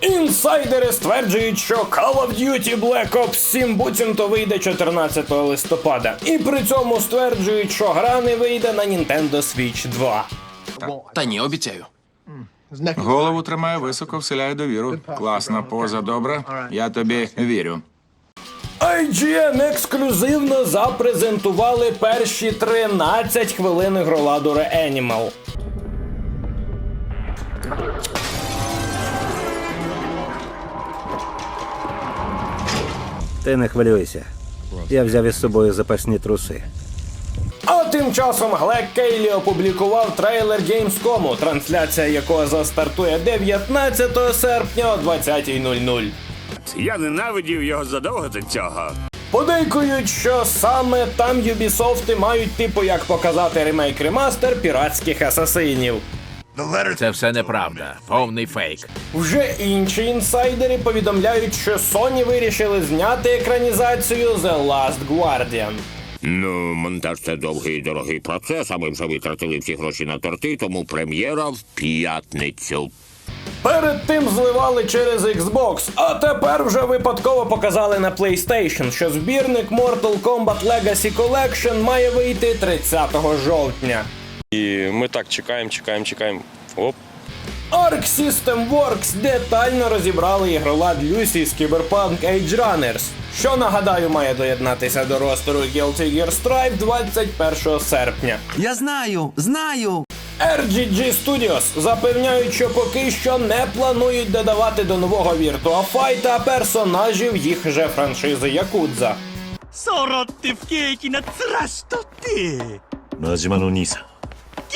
Інсайдери стверджують, що Call of Duty Black Ops 7 буцімто вийде 14 листопада. І при цьому стверджують, що гра не вийде на Nintendo Switch 2. Та ні, обіцяю. Голову тримаю високо, вселяю довіру. Класна поза, добре? Я тобі вірю. IGN ексклюзивно запрезентували перші 13 хвилин ігроладу Reanimal. Ти не хвилюйся. Я взяв із собою запасні труси. А тим часом Глек Кейлі опублікував трейлер Gamescom, трансляція якого застартує 19 серпня о 20.00. Я ненавидів його задовго до цього. Подейкують, що саме там Юбісофти мають типу як показати ремейк ремастер піратських асасинів. Це все неправда. Повний фейк. Вже інші інсайдери повідомляють, що Sony вирішили зняти екранізацію The Last Guardian. Ну, монтаж це довгий і дорогий процес, а ми вже витратили всі гроші на торти, тому прем'єра в п'ятницю. Перед тим зливали через Xbox, а тепер вже випадково показали на PlayStation, що збірник Mortal Kombat Legacy Collection має вийти 30 жовтня. І ми так чекаємо, чекаємо, чекаємо. Оп. Arc System Works детально розібрали ігролад Люсі з Cyberpunk Age Runners, що нагадаю має доєднатися до ростеру Guilty Gear Strive 21 серпня. Я знаю, знаю. RGG Studios запевняють, що поки що не планують додавати до нового Virtua Fighter персонажів їх же франшизи Якудза. Соротти в кейкі на цраш ти! Маджіману Ніса. しとって真島の兄さん